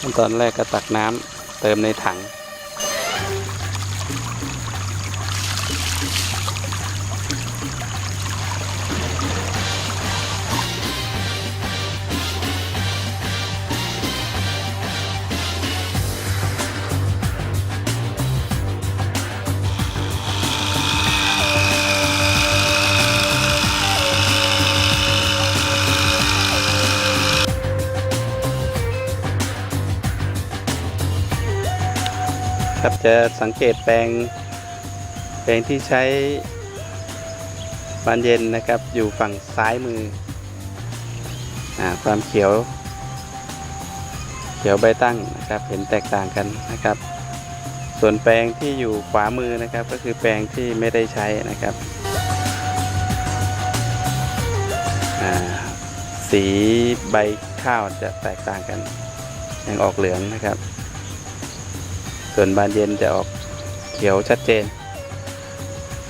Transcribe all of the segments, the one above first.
ขั้นตอนแรกก็ตักน้ำเติมในถัง ครับจะสังเกตแปลงแปลงที่ใช้บานเย็นนะครับอยู่ฝั่งซ้ายมืออาความเขียวเขียวใบตั้งนะครับเห็นแตกต่างกันนะครับ ส่วนแปลงที่อยู่ขวามือนะครับ ก็คือแปลงที่ไม่ได้ใช้นะครับอ่าสีใบข้าวจะแตกต่างกันยังออกเหลืองนะครับ ส่วนบานเย็นจะออกเขียวชัดเจน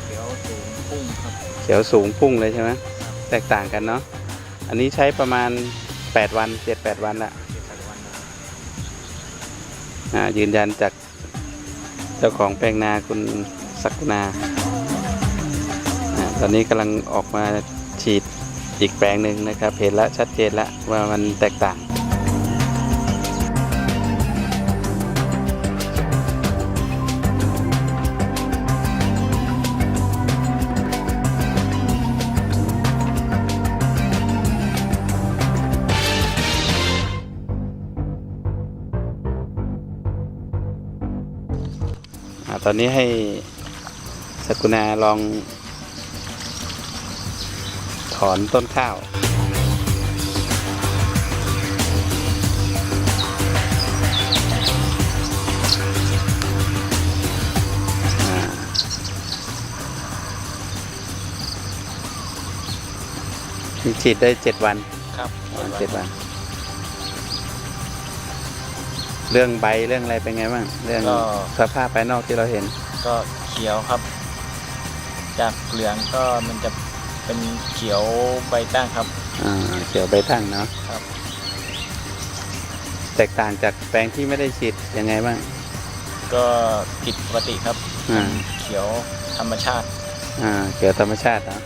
เดี๋ยวสูงพุ่งครับ เขียวสูงพุ่งเลยใช่ไหมแตกต่างกันเนาะอันนี้ใช้ประมาณ 8 วัน7-8วันละเจ็ดแปดวันนะครับอ่ายืนยันจากเจ้าของแปลงนาคุณศักกุณาอ่าตอนนี้กำลังออกมาฉีดอีกแปลงหนึ่งนะครับ เห็นแล้วชัดเจนแล้วว่ามันแตกต่าง ตอนนี้ให้สกุณาลองถอนต้นข้าวอ่าฉีดได้เจ็ดวันครับประมาณเจ็ดวัน เรื่องใบเรื่องอะไรเป็นไงบ้างเรื่องก็ สภาพภายนอกที่เราเห็น ก็เขียวครับ จากเหลืองก็มันจะเป็นเขียวใบตั้งครับ อ่าเขียวใบตั้งเนาะครับ แตกต่างจากแปลงที่ไม่ได้ฉีดยังไงบ้างก็ผิดปกติครับ อ่าเขียวธรรมชาติ อ่าเขียวธรรมชาติเนาะ